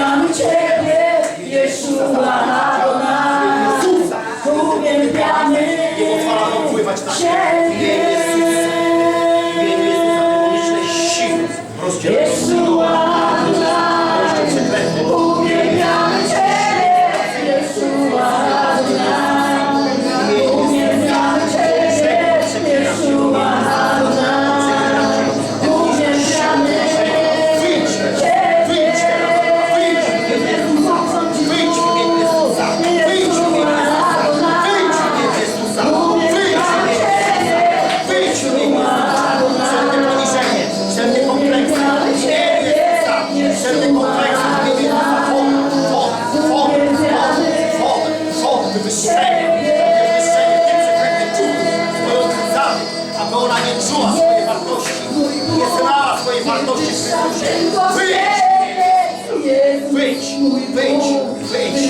Kocham Ciebie, Jeszua Adonai, uwielbiamy Ciebie. Ciebie. wartości Chrystusie. Wyjdź! Wyjdź! Wyjdź! Wyjdź!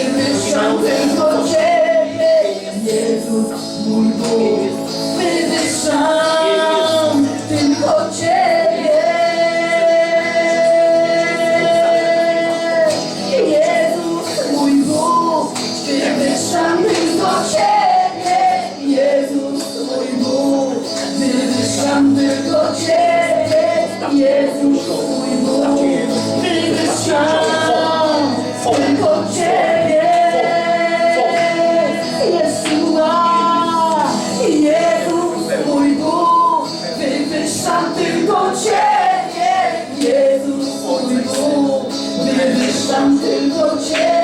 Jezus mój Bóg, wywyższam tylko Ciebie. Jezus mój Bóg, wywyższam tylko Ciebie. Jezus Kocham tylko Cię.